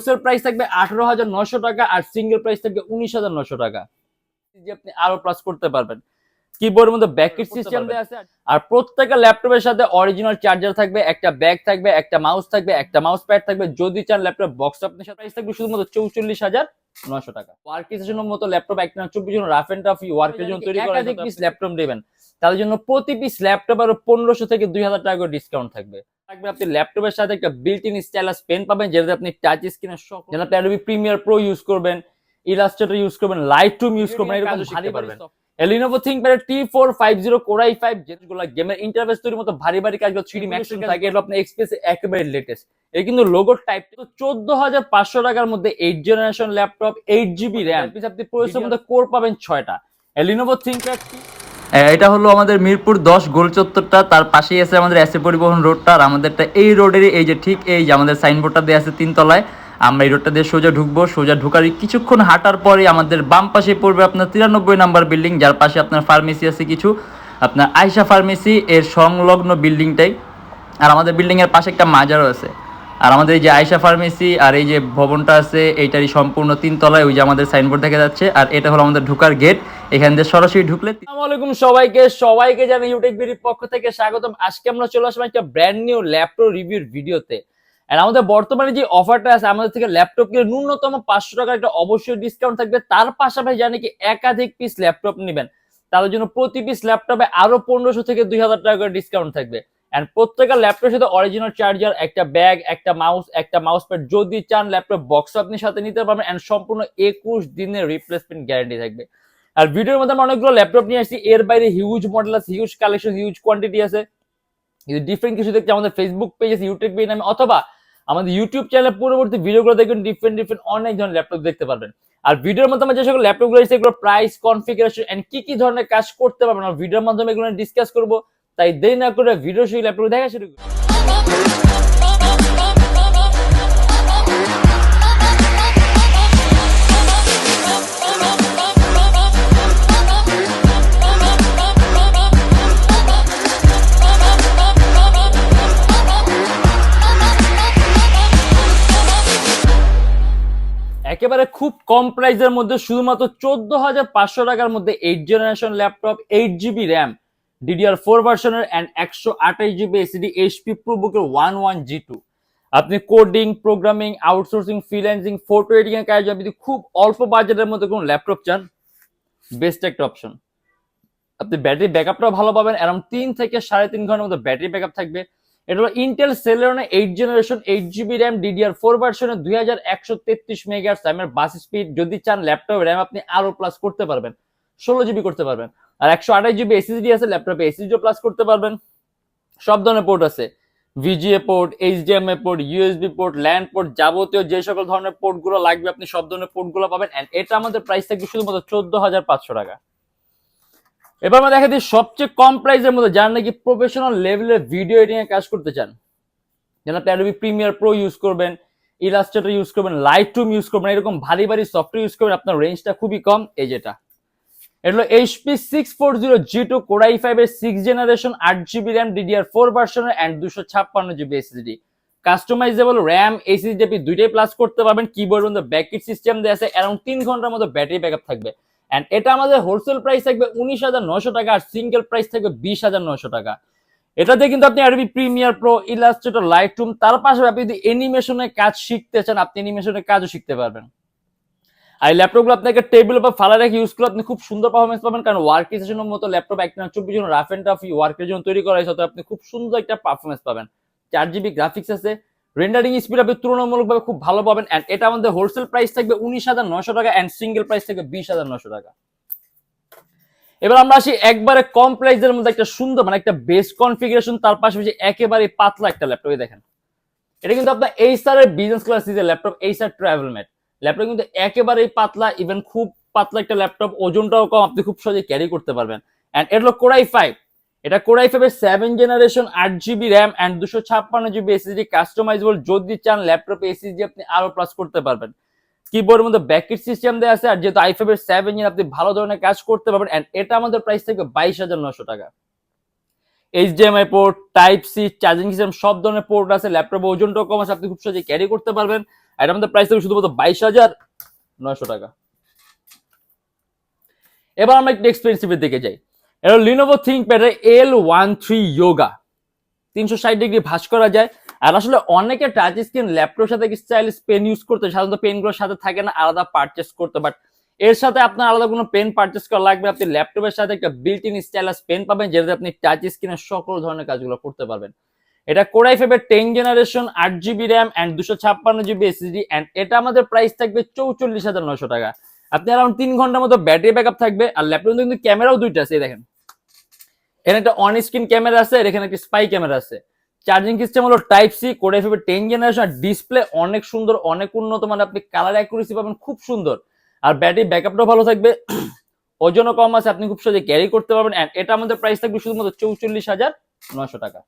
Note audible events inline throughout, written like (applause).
Wholesale price থাকবে আঠারো হাজার নশো টাকা আর সিঙ্গেল প্রাইস থাকবে উনিশ হাজার নশো টাকা। যে আপনি আরও প্লাস করতে পারবেন। কিবোর্ডের মধ্যে ব্যাকেট সিস্টেম দেওয়া আছে। আর প্রত্যেকটা ল্যাপটপের সাথে অরিজিনাল চার্জার থাকবে একটা ব্যাগ থাকবে একটা মাউস থাকবে একটা মাউস প্যাড থাকবে। যদি চান ল্যাপটপ বক্স আপনার সাথে প্রাইস থাকবে শুধুমাত্র চৌচল্লিশ হাজার নশো টাকা। ওয়ার্ক স্টেশনের মতো ল্যাপটপ একটা চব্বিশ জন রাফ এন্ড টাফ ওয়ার্কের জন্য তৈরি করা একাধিক পিস ল্যাপটপ নেবেন। তাদের জন্য প্রতি পিস ল্যাপটপ আরও পনেরোশো থেকে দুই হাজার টাকা করে ডিসকাউন্ট থাকবে। থাকবে আপনি ল্যাপটপের সাথে একটা বিল্ট ইন স্টাইলাস পেন পাবেন যেটাতে আপনি টাচ স্ক্রিনের সব যেন আপনি অ্যাডোবি প্রিমিয়ার প্রো ইউজ করবেন ইলাস্ট্রেটর ইউজ করবেন লাইট টুম ইউজ করবেন এরকম ভারী পারবেন। Lenovo ThinkPad T four five zero core i five যেগুলো গেমের ইন্টারফেস তৈরির মতো ভারী ভারী কাজগুলো থ্রি ম্যাক্স থাকে এগুলো আপনার এক্সপ্রেস একেবারে লেটেস্ট এই কিন্তু লোগো টাইপ তো চোদ্দ হাজার পাঁচশো টাকার মধ্যে eight generation laptop eight GB RAM আপনি প্রয়োজনের মধ্যে কোর পাবেন ছয়টা। Lenovo ThinkPad এটা হলো আমাদের মিরপুর দশ গোল চত্বরটা, তার পাশেই আছে আমাদের এসে পরিবহন রোডটা, আর আমাদেরটা এই রোডেরই এই যে ঠিক এই যে আমাদের সাইনবোর্ডটা দেওয়া আছে তিনতলায়। আমরা এই রোডটা দিয়ে সোজা ঢুকবো, সোজা ঢুকার কিছুক্ষণ হাঁটার পরে আমাদের বাম পাশে পড়বে আপনার তিরানব্বই নাম্বার বিল্ডিং যার পাশে আপনার ফার্মেসি আছে কিছু। আপনার আয়সা ফার্মেসি এর সংলগ্ন বিল্ডিংটাই আর আমাদের বিল্ডিংয়ের পাশে একটা মাজারও আছে। আর আমাদের এই যে আয়সা ফার্মেসি আর এই যে ভবনটা আছে, এইটারই সম্পূর্ণ তিনতলায় ওই যে আমাদের সাইনবোর্ড দেখা যাচ্ছে। আর এটা হলো আমাদের ঢুকার গেট এখান দিয়ে সরাসরি ঢুকলে আসসালামু আলাইকুম সবাইকে সবাইকে জানাই ইউটিউব বিডির পক্ষ থেকে স্বাগতম। আজকে আমরা চলে আসলাম একটা ব্র্যান্ড নিউ ল্যাপটপ রিভিউর ভিডিওতে আর আমাদের বর্তমানে যে অফারটা আছে, আমাদের থেকে ল্যাপটপ কিনে ন্যূনতম পাঁচশো টাকার একটা অবশ্যই ডিসকাউন্ট থাকবে। তার পাশাপাশি জানি কি একাধিক পিস ল্যাপটপ নেবেন। তাদের জন্য প্রতি পিস ল্যাপটপে আরও পনেরোশো থেকে দুই হাজার টাকা করে ডিসকাউন্ট থাকবে। এন্ড প্রত্যেকটা ল্যাপটপের সাথে অরিজিনাল চার্জার একটা ব্যাগ একটা মাউস একটা মাউস প্যাড যদি চান ল্যাপটপ বক্স আপনি সাথে নিতে পারবেন এন্ড সম্পূর্ণ একুশ দিনের রিপ্লেসমেন্ট গ্যারান্টি থাকবে। আর ভিডিওর মধ্যে আমরা অনেকগুলো ল্যাপটপ নিয়ে আসছি, এর বাইরে হিউজ মডেল আছে হিউজ কালেকশন হিউজ কোয়ান্টিটি আছে। যদি ডিফারেন্ট কিছু দেখতে আমাদের ফেসবুক পেজ আছে ইউটিউব পেজ নামে অথবা আমাদের ইউটিউব চ্যানেলে পূর্ববর্তী ভিডিওগুলো দেখবেন ডিফারেন্ট ডিফারেন্ট অনেক ধরনের ল্যাপটপ দেখতে পারবেন। আর ভিডিওর মধ্যে আমরা যে সকল ল্যাপটপগুলো এগুলো প্রাইস কনফিগারেশন এন্ড কি কি ধরনের কাজ করতে পারবেন ভিডিওর মাধ্যমে এগুলো ডিসকাস করব। তাই দেরি না করে ভিডিও সেই ল্যাপটপ দেখা শুরু একেবারে খুব কম প্রাইসের মধ্যে শুধুমাত্র চোদ্দ হাজার পাঁচশো টাকার মধ্যে eight generation laptop eight GB RAM DDR four ভার্সনের অ্যান্ড একশো আঠাশ জিবি এসিডি এইচপি প্রোবুকের ওয়ান ওয়ান জি টু আপনি coding programming outsourcing freelancing photo editing এর কাজ যদি খুব অল্প বাজেটের মধ্যে কোনো ল্যাপটপ চান বেস্ট একটা অপশন আপনি ব্যাটারি ব্যাকআপটাও ভালো পাবেন অ্যারাউন্ড তিন থেকে সাড়ে তিন ঘণ্টার মধ্যে ব্যাটারি ব্যাকআপ থাকবে। এটা হলো Intel সেলেরনে eight generation eight GB RAM DDR four ভার্সনে দুই হাজার একশো তেত্রিশ মেগার র্যামের বাস স্পিড যদি চান ল্যাপটপ র্যাম আপনি আরও প্লাস করতে পারবেন, ষোলো জিবি করতে পারবেন। আর একশো আঠাশ জিবি এসএসডি আছে ল্যাপটপে। এসএসডিও প্লাস করতে পারবেন। সব ধরনের পোর্ট আছে। VGA port HDMI port USB port LAN port যাবতীয় যে সকল ধরনের পোর্টগুলো লাগবে, আপনি সব ধরনের পোর্টগুলো পাবেন। এন্ড এটা আমাদের প্রাইস থাকবে শুধুমাত্র চোদ্দ হাজার পাঁচশো টাকা। এবার আমরা দেখা দিই সবচেয়ে কম প্রাইসের মধ্যে যারা নাকি প্রফেশনাল লেভেলের ভিডিও এডিটিং এ কাজ করতে চান। যেন আপনি অ্যাডোবি প্রিমিয়ার প্রো ইউজ করবেন ইলাস্ট্রেটর ইউজ করবেন লাইট রুম ইউজ করবেন, এরকম ভারী ভারী সফটওয়্যার ইউজ করবেন, আপনার রেঞ্জটা খুবই কম। এই যেটা। এটা হলো HP six four zero G two এর সিক্স জেনারেশন আট জিবি র্যাম ডিডিআর ফোর ভার্সনের অ্যান্ড দুশো ছাপ্পান্ন জিবি এসএসডি কাস্টমাইজেবল র্যাম দুইটাই প্লাস করতে পারবেন। কিবোর্ড মধ্যে ব্যাকেট সিস্টেম দেওয়া আছে অ্যারাউন্ড তিন ঘণ্টার মতো ব্যাটারি ব্যাকআপ থাকবে। অ্যান্ড এটা আমাদের হোলসেল প্রাইস থাকবে উনিশ হাজার নশো টাকা, আর সিঙ্গেল প্রাইস থাকবে বিশ হাজার নশো টাকা। এটাতে কিন্তু আপনি আরবি Premiere Pro Illustrator Lightroom তার পাশাপাশি আপনি যদি অ্যানিমেশনের কাজ শিখতে চান, আপনি অ্যানিমেশনের কাজও শিখতে পারবেন। আর এই ল্যাপটপগুলো আপনাকে টেবিল বা ফালা রেখে ইউজ করে আপনি খুব সুন্দর পারফরমেন্স পাবেন। কারণ ওয়ার্ক স্টেশনের মতো ল্যাপটপ একটা চব্বিশ জন রাফ এন্ড টাফ ওয়ার্কের জন্য তৈরি করা হয়েছে আপনি খুব সুন্দর একটা পারফরমেন্স পাবেন। চার জিবি গ্রাফিক্স আছে রেন্ডারিং স্পিড আপনি তুলনামূলকভাবে খুব ভালো পাবেন অ্যান্ড এটা আমাদের হোলসেল প্রাইস থাকবে উনিশ হাজার নশো টাকা অ্যান্ড সিঙ্গেল প্রাইস থাকবে বিশ হাজার নশো টাকা। এবার আমরা আসি একবারে কম প্রাইসের মধ্যে একটা সুন্দর মানে একটা বেস কনফিগারেশন তার পাশাপাশি একেবারে পাতলা একটা ল্যাপটপ দেখেন। এটা কিন্তু আপনার এই স্টারের বিজনেস ক্লাস ল্যাপটপ এই স্টার ট্রাভেল ম্যাট ল্যাপটপ কিন্তু একেবারেই পাতলা ইভেন খুব পাতলা একটা ল্যাপটপ ওজনটাও কম, আপনি খুব সহজে ক্যারি করতে পারবেন। অ্যান্ড এটা হলো কোরাই ফাইভ এটা কোরাই ফাইভের সেভেন জেনারেশন আট জিবি র্যাম অ্যান্ড দুশো ছাপ্পান্ন জিবি এসএসডি কাস্টমাইজেবল যদি চান ল্যাপটপে এসএসডি আপনি আরও প্লাস করতে পারবেন। কিবোর্ডের মধ্যে ব্যাকেট সিস্টেম দেওয়া আছে, আর যেহেতু আই ফাইভের সেভেন জিন আপনি ভালো ধরনের কাজ করতে পারবেন অ্যান্ড এটা আমাদের প্রাইস থাকবে বাইশ হাজার নশো টাকা। HDMI port type C charging system সব ধরনের পোর্ট আছে ল্যাপটপ ওজনটাও কম আছে, আপনি খুব সহজে ক্যারি করতে পারবেন। আর এটা প্রাইস থাকবে শুধুমাত্র বাইশ হাজার নয়শো টাকা। এবার আমরা একটু এক্সপেন্সিভের দিকে যাই। এটা লিনোভো থিঙ্কপ্যাডের এল ওয়ান থ্রি যোগা তিনশো ষাট ডিগ্রি ভাঁজ করা যায়। আর আসলে অনেকে টাচ স্ক্রিন ল্যাপটপের সাথে স্টাইলিশ পেন ইউজ করতে সাধারণত পেনগুলোর সাথে থাকে না, আলাদা পারচেস করতে বাট এর সাথে আপনার আলাদা কোনো পেন পারচেস করা লাগবে, আপনি ল্যাপটপের সাথে একটা বিল্ট ইন স্টাইলাস পেন পাবেন, যেটাতে আপনি টাচ স্ক্রিনের সকল ধরনের কাজগুলো করতে পারবেন। এটা কোরাই ফাইভের টেন জেনারেশন আট জিবি র্যাম অ্যান্ড দুশো ছাপ্পান্ন জিবি এসএসডি অ্যান্ড এটা আমাদের প্রাইস থাকবে চৌচল্লিশ হাজার নশো টাকা। আপনি অ্যারাউন্ড তিন ঘণ্টার মতো ব্যাটারি ব্যাকআপ থাকবে, আর ল্যাপটপে কিন্তু ক্যামেরাও দুইটা আছে দেখেন। এখানে একটা অন স্ক্রিন ক্যামেরা আছে, আর এখানে একটা স্পাই ক্যামেরা আছে। চার্জিং সিস্টেম হলো টাইপ সি কোরাই ফাইভের টেন জেনারেশন আর ডিসপ্লে অনেক সুন্দর, অনেক উন্নত মানে আপনি কালার অ্যাকুরেসি পাবেন, খুব সুন্দর। আর ব্যাটারি ব্যাকআপটাও ভালো থাকবে। (clears throat) ওজনও কম আছে, আপনি খুব সহজে ক্যারি করতে পারবেন এটা আমাদের প্রাইস থাকবে শুধুমাত্র চৌচল্লিশ হাজার নশো টাকা।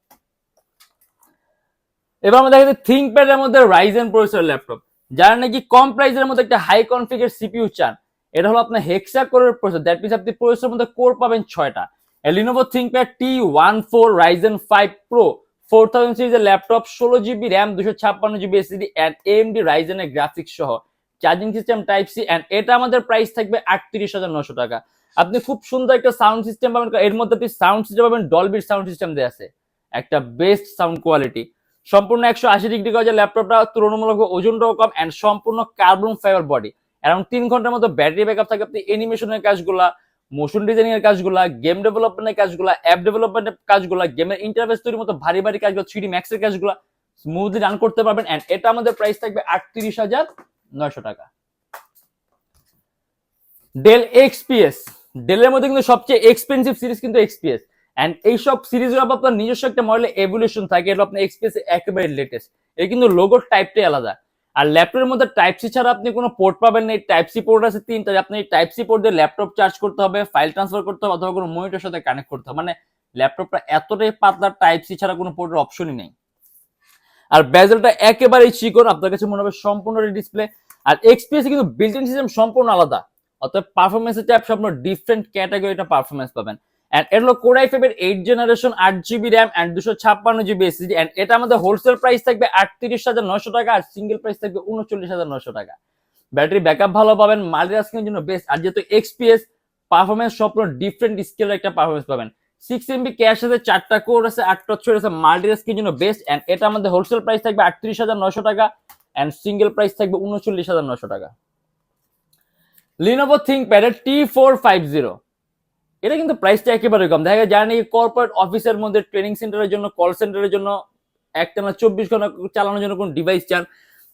এবার আমরা দেখা যাচ্ছে থিঙ্কপ্যাড এর মধ্যে রাইজেন প্রসেসর ল্যাপটপ যারা নাকি কম প্রাইসের মধ্যে একটা হাই কনফিগার সিপিউ চান। এটা হলো আপনার হেক্সা কোরের প্রসেসর দ্যাট মিনস আপনি প্রসেসরের মধ্যে কোর পাবেন ছয়টা। Lenovo ThinkPad T one four Ryzen five Pro four thousand সিরিজের ল্যাপটপ ষোলো জিবি র্যাম দুশো ছাপ্পান্ন জিবি এসিডি অ্যান্ড এমডি রাইজেনের গ্রাফিক্স সহ। Charging system type C and এটা আমাদের প্রাইস থাকবে আটত্রিশ হাজার নশো টাকা। আপনি খুব সুন্দর একটা সাউন্ড সিস্টেম পাবেন, এর মধ্যে আপনি সাউন্ড সিস্টেম পাবেন ডলবির সাউন্ড সিস্টেম দেওয়া আছে। একটা বেস্ট সাউন্ড কোয়ালিটি সম্পূর্ণ একশো আশি ডিগ্রি গজের ল্যাপটপটা তুলনামূলক ওজনটাও কম অ্যান্ড সম্পূর্ণ কার্বন ফাইবার বডি অ্যারাউন্ড তিন ঘণ্টার মতো ব্যাটারি ব্যাকআপ থাকে। আপনি অ্যানিমেশনের কাজগুলা মোশন ডিজাইনিং এর কাজগুলা গেম ডেভেলপমেন্টের কাজগুলা অ্যাপ ডেভেলপমেন্টের কাজগুলা গেমের ইন্টারফেস তৈরির মতো ভারী ভারী কাজগুলো থ্রি ম্যাক্সের কাজগুলা স্মুথলি রান করতে পারবেন অ্যান্ড এটা আমাদের প্রাইস থাকবে আটত্রিশ হাজার নয়শো টাকা। ডেল এক্সপিএস ডেলের মধ্যে কিন্তু সবচেয়ে এক্সপেন্সিভ সিরিজ কিন্তু এক্সপিএস অ্যান্ড এইসব সিরিজগুলো আপনার নিজস্ব একটা মডেলে এভলিউশন থাকে, এটা আপনার এক্সপ্রেস একেবারে লেটেস্ট এই কিন্তু লোগোর টাইপটাই আলাদা। আর ল্যাপটপের মধ্যে টাইপ সি ছাড়া আপনি কোনো পোর্ট পাবেন না, এই টাইপ সি পোর্ট আছে তিনটা আপনি এই টাইপ সি পোর্ট দিয়ে ল্যাপটপ চার্জ করতে হবে ফাইল ট্রান্সফার করতে হবে, অথবা কোনো মনিটরের সাথে কানেক্ট করতে হবে। মানে ল্যাপটপটা এতটাই পাতলা টাইপ সি ছাড়া কোনো পোর্টের অপশনই নেই। আর বেজেলটা একেবারেই চিকন, আপনার কাছে মনে হবে সম্পূর্ণ ডিসপ্লে আর এক্সপিএস কিন্তু বিল্ট ইন সিস্টেম সম্পূর্ণ আলাদা। অর্থাৎ পারফরমেন্সের ট্যাপ সম্পূর্ণ ডিফারেন্ট ক্যাটাগরিটা পারফরমেন্স পাবেন। অ্যান্ড এটা হলো কোরাই ফাইভের এইট জেনারেশন আট জিবি র্যাম অ্যান্ড দুশো ছাপ্পান্ন জিবি এসিডি অ্যান্ড এটা আমাদের হোলসেল প্রাইস থাকবে আটত্রিশ হাজার নশো টাকা আর সিঙ্গেল প্রাইস থাকবে উনচল্লিশ হাজার নশো টাকা। ব্যাটারি ব্যাকআপ ভালো পাবেন মাল্টিটাস্কিং জন্য বেস্ট আর যেহেতু এক্সপিএস পারফরমেন্স সম্পূর্ণ ডিফারেন্ট স্কেলের একটা পারফরমেন্স পাবেন। সিক্স এমবি ক্যাশ আছে, চারটা কোর আছে, আটটা ছয় আছে মাল্টিটাস্কিং জন্য বেস্ট অ্যান্ড এটা আমাদের হোলসেল প্রাইস থাকবে আটত্রিশ হাজার নশো টাকা অ্যান্ড সিঙ্গেল প্রাইস থাকবে উনচল্লিশ হাজার নশো টাকা। লিনোভো থিঙ্কপ্যাডের টি ফোর ফাইভ জিরো এটা কিন্তু প্রাইসটা একেবারে কম। দেখা যায় যারা নাকি কর্পোরেট অফিসের মধ্যে ট্রেনিং সেন্টারের জন্য কল সেন্টারের জন্য একটানা চব্বিশ ঘণ্টা চালানোর জন্য কোন ডিভাইস চান,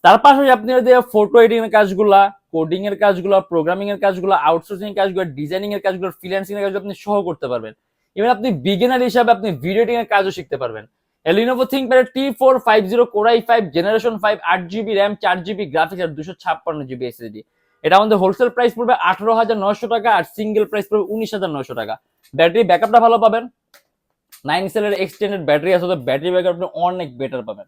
তার পাশাপাশি আপনি যদি ফটো এডিটিং এর কাজগুলা কোডিং এর কাজগুলো প্রোগ্রামিং এর কাজগুলো আউটসোর্সিং এর কাজগুলো ডিজাইনিং এর কাজগুলো ফ্রিল্যান্সিং এর কাজগুলো আপনি সহ করতে পারবেন। এবার আপনি বিগিনার হিসাবে আপনি ভিডিও এডিটিং এর কাজও শিখতে পারবেন। Lenovo ThinkPad T four five zero core i five generation five আট জিবি র্যাম চার জিবি গ্রাফিক্স আর দুশো ছাপ্পান্ন জিবি এসএসডি এটা আমাদের হোলসেল প্রাইস পড়বে আঠারো হাজার নয়শো টাকা আর সিঙ্গেল প্রাইস পড়বে উনিশ হাজার নয়শো টাকা। ব্যাটারি ব্যাকআপটা ভালো পাবেন। নাইন সেলের এক্সটেন্ডেড ব্যাটারি আছে ব্যাটারি ব্যাকআপ অনেক বেটার পাবেন।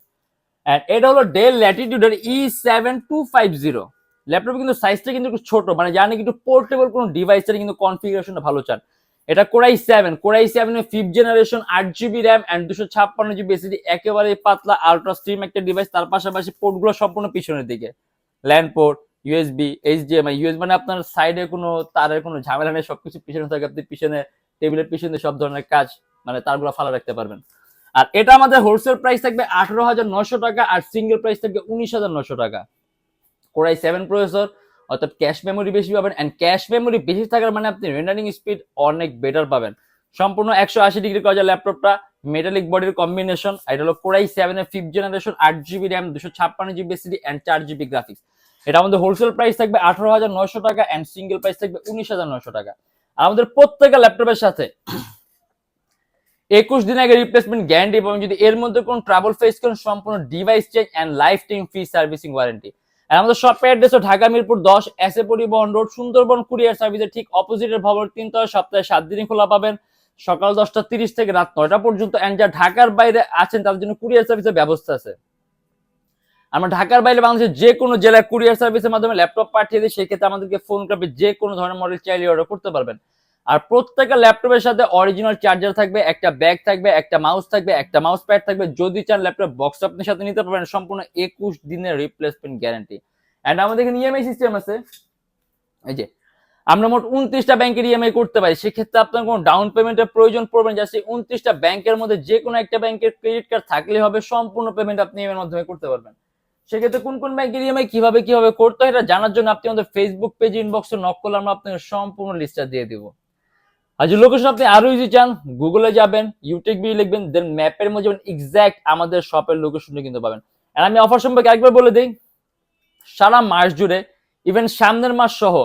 এটা হলো Dell ল্যাটিটিউডের E seven two five zero laptop কিন্তু সাইজটা কিন্তু একটু ছোট মানে জানি কিন্তু পোর্টেবল কোনো ডিভাইসের কিন্তু কনফিগারেশনটা ভালো চান। এটা core i seven core i সেভেনের ফিফথ জেনারেশন আট জিবি র্যাম অ্যান্ড দুশো ছাপ্পান্ন জিবি এসিডি একেবারে পাতলা আলট্রা স্ট্রিম একটা ডিভাইস তার পাশাপাশি পোর্টগুলো সম্পূর্ণ পিছনের দিকে। LAN port USB HDMI US মানে আপনার সাইডে কোনো, তারের কোনো ঝামেলা নেই, সবকিছু পিছনে থাকে, আপনি পিছনে টেবিলের পিছনে সব ধরনের কাজ মানে তারগুলো ফালা রাখতে পারবেন। আর এটা আমাদের হোলসেল প্রাইস থাকবে আঠারো হাজার নশো টাকা, আর সিঙ্গেল প্রাইস থাকবে উনিশ হাজার নশো টাকা। কোরাই সেভেন প্রসেসর অর্থাৎ ক্যাশ মেমোরি বেশি পাবেন অ্যান্ড ক্যাশ মেমোরি বেশি থাকার মানে আপনি রেন্ডারিং স্পিড অনেক বেটার পাবেন। সম্পূর্ণ একশো আশি ডিগ্রি করা ল্যাপটপটা মেটালিক বডির কম্বিনেশন এটা হলো কোরাই সেভেনের ফিফথ জেনারেশন আট জিবি র্যাম দুশো ছাপ্পান্ন জিবি এসিডি অ্যান্ড চার জিবি গ্রাফিক্স এটা আমাদের হোলসেল প্রাইস থাকবে আঠারো হাজার নয়শো টাকা অ্যান্ড সিঙ্গেল প্রাইস থাকবে উনিশ হাজার নয়শো টাকা। আমাদের প্রত্যেকটা ল্যাপটপের সাথে একুশ দিন আগে রিপ্লেসমেন্ট গ্যারান্টি এবং যদি এর মধ্যে কোনো ট্রাভেল ফেস করেন, সম্পূর্ণ device change and lifetime free servicing warranty আর আমাদের শপের অ্যাড্রেস ঢাকা মিরপুর দশ এস এ পরিবহন রোড, সুন্দরবন কুরিয়ার সার্ভিসের ঠিক অপোজিটের ভবন তিনতলা সপ্তাহে সাত দিনই খোলা পাবেন। সকাল দশটা তিরিশ থেকে রাত নয়টা পর্যন্ত। অ্যান্ড যা ঢাকার বাইরে আছেন, তাদের জন্য কুরিয়ার সার্ভিসের ব্যবস্থা আছে। আমরা ঢাকার বাইরে বাংলাদেশের যে কোনো জেলায় কুরিয়ার সার্ভিসের মাধ্যমে ল্যাপটপ পাঠিয়ে দিই, সেক্ষেত্রে আমাদেরকে ফোন করবে যে কোনো ধরনের মডেল চাইলে অর্ডার করতে পারবেন। আর প্রত্যেকটা ল্যাপটপের সাথে অরিজিনাল চার্জার থাকবে, একটা ব্যাগ থাকবে, একটা মাউস থাকবে, একটা মাউস প্যাড থাকবে। যদি চান ল্যাপটপ বক্স আপনি সাথে নিতে পারবেন, সম্পূর্ণ একুশ দিনের রিপ্লেসমেন্ট গ্যারান্টি অ্যান্ড আমাদের এখানে ইএমআই সিস্টেম আছে। এই যে, আমরা মোট উনত্রিশটা ব্যাংকের ইএমআই করতে পারি। সেক্ষেত্রে আপনার কোনো ডাউন পেমেন্টের প্রয়োজন পড়বে না। জাস্ট উনত্রিশটা ব্যাংকের মধ্যে যে কোনো একটা ব্যাংকের ক্রেডিট কার্ড থাকলে হবে, সম্পূর্ণ পেমেন্ট আপনি এর মাধ্যমে করতে পারবেন। সেক্ষেত্রে কোন কোন ব্যাংকের ইএমআই কীভাবে কীভাবে করতে হয় এটা জানার জন্য আপনি আমাদের ফেসবুক পেজ ইনবক্সে নক করলে আমরা আপনাকে সম্পূর্ণ লিস্টটা দিয়ে দিব। আর যে লোকেশন আপনি আরও ইজি চান গুগলে যাবেন ইউটিউব লিখবেন দেন ম্যাপের মধ্যে যাবেন এক্সাক্ট আমাদের শপের লোকেশনটা কিন্তু পাবেন। আর আমি অফার সম্পর্কে একবার বলে দিই, সারা মাস জুড়ে ইভেন সামনের মাস সহ,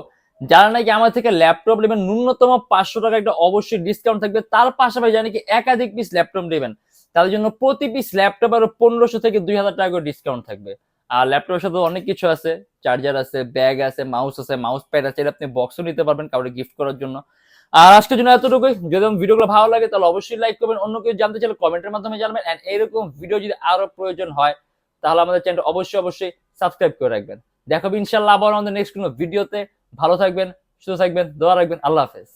যারা নাকি আমার থেকে ল্যাপটপ নেবেন, ন্যূনতম পাঁচশো টাকা একটা অবশ্যই ডিসকাউন্ট থাকবে, তার পাশাপাশি যারা নাকি একাধিক পিস ল্যাপটপ নেবেন, তাদের জন্য প্রতি পিস ল্যাপটপ আরও পনেরোশো থেকে দুই হাজার টাকা করে ডিসকাউন্ট থাকবে। আর ল্যাপটপের সাথে অনেক কিছু আছে। চার্জার আছে ব্যাগ আছে মাউস আছে মাউস প্যাড আছে আপনি বক্সও নিতে পারবেন কাউকে গিফট করার জন্য। আর আজকের জন্য এতটুকুই। যদি ভিডিওগুলো ভালো লাগে, তাহলে অবশ্যই লাইক করবেন। অন্য কেউ জানতে চাইলে কমেন্টের মাধ্যমে জানবেন। এন্ড এরকম ভিডিও যদি আরও প্রয়োজন হয়, তাহলে আমাদের চ্যানেল অবশ্যই অবশ্যই সাবস্ক্রাইব করে রাখবেন। দেখাবো ইনশাল্লাহ আবার আমাদের নেক্সট কোনো ভিডিওতে ভালো থাকবেন, সুস্থ থাকবেন, দোয়া রাখবেন। আল্লাহ হাফেজ।